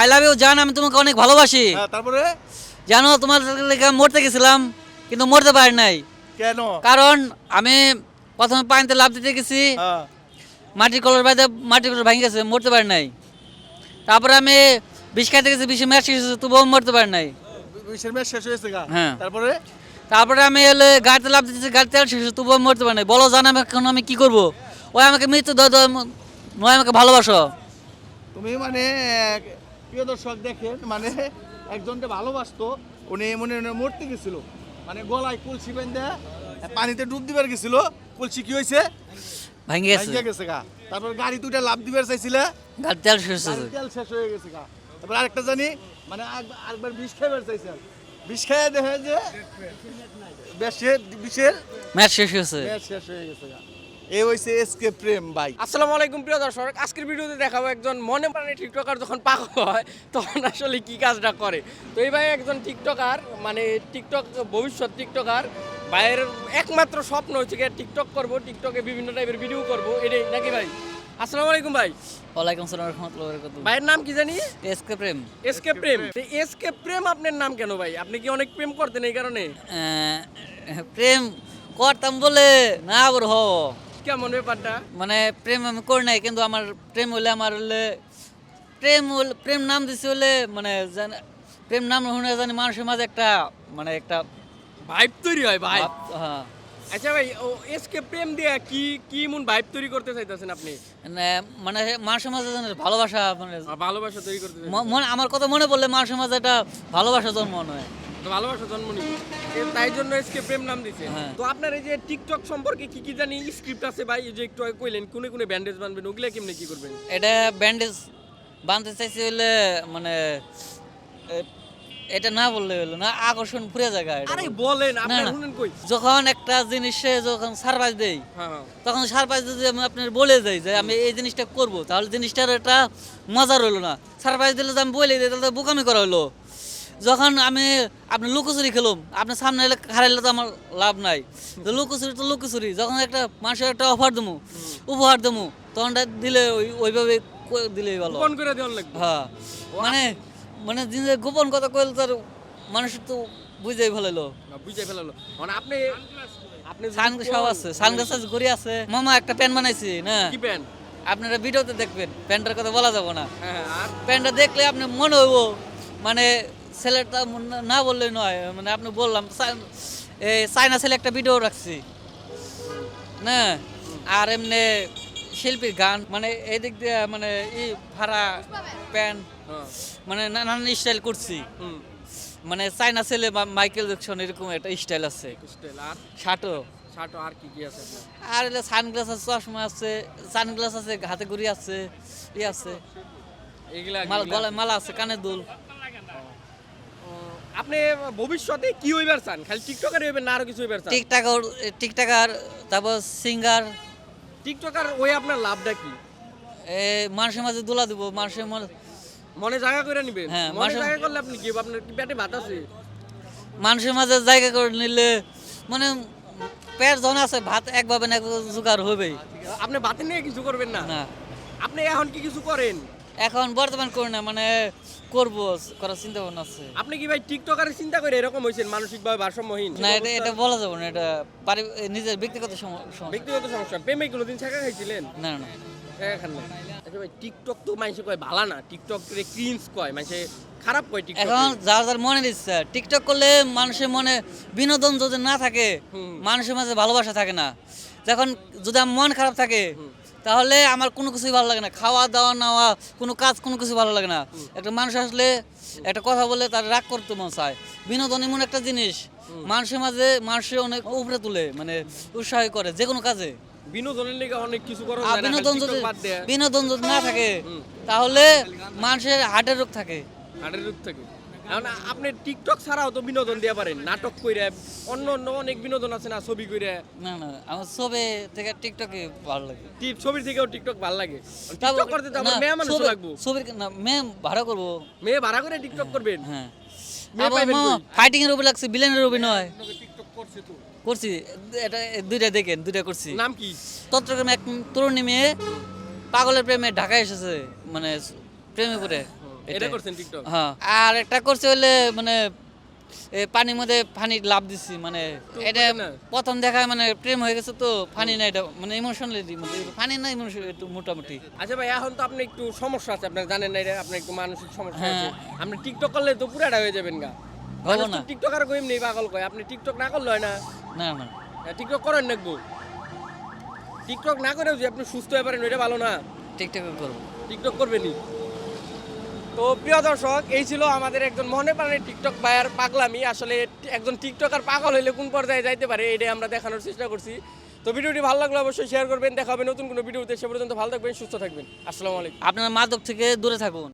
I love you জান আমি তোমাকে অনেক ভালোবাসি। হ্যাঁ, তারপরে? জানো তোমার লেগে মরতে গেছিলাম কিন্তু মরতে পারি নাই। কেন? কারণ আমি প্রথমে পানিতে লাভ দিতে গেছি হ্যাঁ, মাটির কলর বাইতে মাটির কলর ভেঙে গেছে মরতে পারি নাই। তারপরে আমি বিষ খাইতে গেছি বিষে ম্যাচ শেষ হয়েছে, তবুও মরতে পারি নাই। বিশের ম্যাচ শেষ হয়েছে গা? হ্যাঁ। তারপরে? তারপরে আমি এলে গাড়িতে লাভ দিতেছি গাড়িতে তেল শেষ হয়েছে, তবুও মরতে পারি নাই। বলো জান আমি এখন আমি কি করব? ওই আমাকে মৃত্যু দাও দাও, নয় আমাকে ভালোবাসো। তুমি মানে এক প্রিয় দর্শক দেখেন মানে একজনকে ভালোবাসতো উনি মনে মনে মরতে গেছিল। মানে গলায় কলসি বেঁধে পানিতে ডুব দিবার গেছিল। কলসি কি হয়েছে? ভেঙে গেছে। গেছে গা। তারপর গাড়ি দুইটা লাভ দিবার চাইছিলে। তেল শেষ তেল শেষ হয়ে গেছে গা। তারপর আরেকটা জানি মানে আরেকবার বিষ খাইবার চাইছেন বিষ খাইয়া দেখে যে বেশের বিষের ম্যাচ শেষ হয়েছে। ম্যাচ শেষ হয়ে গেছে গা। এই হইছে এসকে প্রেম ভাই। আসসালামু আলাইকুম প্রিয় দর্শক। আজকের ভিডিওতে দেখাবো একজন মনে প্রাণে টিকটকার যখন পাগল হয় তখন আসলে কি কাজটা করে। তো এই ভাই একজন টিকটকার মানে টিকটক ভবিষ্যৎ টিকটকার। ভাইয়ের একমাত্র স্বপ্ন হচ্ছে কি টিকটক করব টিকটকে বিভিন্ন টাইপের ভিডিও করব। এটাই নাকি ভাই? আসসালামু আলাইকুম ভাই। ওয়ালাইকুম সালাম রহমতুল্লাহ বরকাতুহু। ভাইয়ের নাম কি জানি? SK Prem. SK Prem. SK Prem আপনার নাম কেন ভাই? আপনি কি অনেক প্রেম করতেন এই কারণে? প্রেম করতাম বলে না আবার হ কেমন ব্যাপারটা? মানে প্রেম আমি করি নাই কিন্তু আমার প্রেম হলে আমার হলে প্রেম প্রেম নাম দিছে হলে মানে জান- প্রেম নাম শুনে জানি মানুষের মাঝে একটা মানে একটা ভাইব তৈরি হয় ভাই হ্যাঁ। আচ্ছা ভাই ও এসকে প্রেম দিয়ে কি কি মন ভাইব তৈরি করতে চাইতেছেন আপনি? মানে মানে মানুষের মাঝে জানি ভালোবাসা মানে ভালোবাসা তৈরি করতে মনে আমার কথা মনে পড়লে মানুষের মাঝে একটা ভালোবাসা জন্ম হয়। ভালোবাসা জন্ম নিবে তাই জন্য এসকে প্রেম নাম দিছে। হ্যাঁ। তো আপনার এই যে টিকটক সম্পর্কে কি কি জানি স্ক্রিপ্ট আছে ভাই? এই যে একটু আগে কইলেন কোনে কোনে ব্যান্ডেজ বানবেন ওগুলা কেমনে কি করবেন? এটা ব্যান্ডেজ বাঁধতে চাইছি মানে এটা না বললে হলো না আকর্ষণ পুরে জায়গা আরে বলেন আপনি শুনেন কই? যখন একটা জিনিসে যখন সারপ্রাইজ দেই হ্যাঁ হ্যাঁ। তখন সারপ্রাইজ যদি আমি আপনার বলে যাই যে আমি এই জিনিসটা করব তাহলে জিনিসটার একটা মজা রইল না। সারপ্রাইজ দিলে তো আমি বলে দিই তাহলে বোকামি করা হলো যখন আমি আপনি লুকোচুরি খেলুম আপনার সামনে এলে হারাইলে তো আমার লাভ নাই। তো লুকোচুরি তো লুকোচুরি যখন একটা মানুষের একটা অফার দেবো উপহার দেবো তখনটা দিলে ওই ওইভাবে দিলেই ভালো। করে দেওয়ার লাগবে। হ্যাঁ। মানে মানে জিনিসের গোপন কথা কইলে তার মানুষের তো বুঝেই না, বুঝাই ফেলালো মানে আপনি আপনি সানগ্লাস সব আছে সানগ্লাস আছে। মামা একটা প্যান্ট বানাইছি না? কি প্যান আপনারা ভিডিওতে দেখবেন প্যান্টের কথা বলা যাবে না। হ্যাঁ আর? প্যান্টটা দেখলে আপনি মনে হইব মানে ছেলেটা না বললে নয় মানে আপনি বললাম চা- এই চাইনা ছেলে একটা ভিডিও রাখছি। না? আর এমনি শিল্পীর গান মানে এদিক দিয়ে মানে ই ভাড়া প্যান্ট হ্যাঁ। মানে নানান স্টাইল করছি। মানে চাইনা ছেলে মাইকেল জ্যাকসন এরকম একটা স্টাইল আছে শার্টও। শার্ট আর কি কি আছে? আর এলে সানগ্লাস আছে চশমা আছে সানগ্লাস আছে হাতে ঘুরি আছে ই আছে। মাল গলায় মালা আছে কানে দুল। আপনি ভবিষ্যতে কি হইবার চান? খালি টিকটকার হইবেন না আরও কিছু হইবার চান? টিকটাকার টিকটাকার তারপর সিঙ্গার টিকটকার ওই আপনার লাভটা কি? এ মানুষের মাঝে দুলা দিব মানুষের মনে জায়গা করে নিবেন? হ্যাঁ, মনে জায়গা করলে আপনি কি আপনার কি পেটে ভাত আছে? মানুষের মাঝে জায়গা করে নিলে মানে পেট জন আছে ভাত একভাবে না এক জোগাড় হবেই। আপনি ভাতে নিয়ে কিছু করবেন না? না। আপনি এখন কি কিছু করেন? এখন বর্তমান করি না মানে করব করার চিন্তা ভাবনা আছে। আপনি কি ভাই টিকটকারের চিন্তা করে এরকম হয়েছেন মানসিকভাবে ভারসাম্যহীন? না এটা এটা বলা যাবে না এটা পারি নিজের ব্যক্তিগত সমস্যা। ব্যক্তিগত সমস্যা। প্রেমে কোনোদিন ছেঁকা খাইছিলেন? না না ছেঁকা খান না আচ্ছা ভাই টিকটক তো মানুষে কয় ভালো না টিকটক রে ক্রিঞ্জ কয় মানুষে খারাপ কয় টিকটক এখন যার যার মনে দিচ্ছে টিকটক করলে মানুষের মনে বিনোদন যদি না থাকে মানুষের মাঝে ভালোবাসা থাকে না। যখন যদি মন খারাপ থাকে তাহলে আমার কোনো কিছুই ভালো লাগে না। খাওয়া দাওয়া নেওয়া কোনো কাজ কোনো কিছু ভালো লাগে না। একটা মানুষ আসলে একটা কথা বলে তার রাগ করতে মন চায়। বিনোদন এমন একটা জিনিস মানুষের মাঝে মানুষের অনেক উপরে তুলে মানে উৎসাহ করে যে কোনো কাজে। বিনোদনের লেগে অনেক কিছু করা যায় বিনোদন যদি বিনোদন যদি না থাকে তাহলে মানুষের হার্টের রোগ থাকে। হাটের রূপ থেকে। এখন আপনি টিকটক ছাড়াও তো বিনোদন দিয়ে পারেন নাটক কইরা অন্য অন্য অনেক বিনোদন আছে না ছবি কইরা? না না আমার ছবি থেকে টিকটকে ভালো লাগে। ছবির থেকেও টিকটক ভালো লাগে। টিকটক করতে তো আমার মেয়ে মানুষ ছবি- লাগবো। ছবির না মেয়ে ভাড়া করব। মেয়ে ভাড়া করে টিকটক করবেন? হ্যাঁ। মেয়ে? ফাইটিং এর উপর লাগছে বিলেনের অভিনয়। করছি এটা দুইটা দেখেন দুইটা করছি। নাম কি? চট্টগ্রামে এক তরুণী মেয়ে পাগলের প্রেমে ঢাকায় এসেছে মানে প্রেমে পড়ে। এটা করছেন টিকটক হ্যাঁ। আর একটা করছে হলে মানে পানির মধ্যে পানি লাভ দিছি মানে এটা। প্রথম দেখা মানে প্রেম হয়ে গেছে তো পানি না এটা মানে ইমোশনালি পানি না ইমোশন একটু মোটামুটি। আচ্ছা ভাই এখন তো আপনি একটু সমস্যা আছে আপনার জানেন না এটা আপনার একটু মানসিক সমস্যা আছে। হ্যাঁ। আপনি টিকটক করলে তো পুরাটা হয়ে যাবেন গা। তো না। টিকটকার কইম নেই পাগল কয় আপনি টিকটক না করলে হয় না। না না। হ্যাঁ, টিকটক করেন নাকবো টিকটক না করেও যে আপনি সুস্থ হয়ে পারেন এটা ভালো না। টিকটক করব। টিকটক করবেনই। তো প্রিয় দর্শক, এই ছিল আমাদের একজন মনে প্রাণের টিকটক বায়ার পাগলামি। আসলে একজন টিকটকার পাগল হইলে কোন পর্যায়ে যাইতে পারে, এটাই আমরা দেখানোর চেষ্টা করছি। তো ভিডিওটি ভালো লাগলে অবশ্যই শেয়ার করবেন দেখাবেন নতুন কোনো ভিডিওতে সে পর্যন্ত ভালো থাকবেন, সুস্থ থাকবেন। আসসালামু আলাইকুম। আপনারা মাদক থেকে দূরে থাকুন।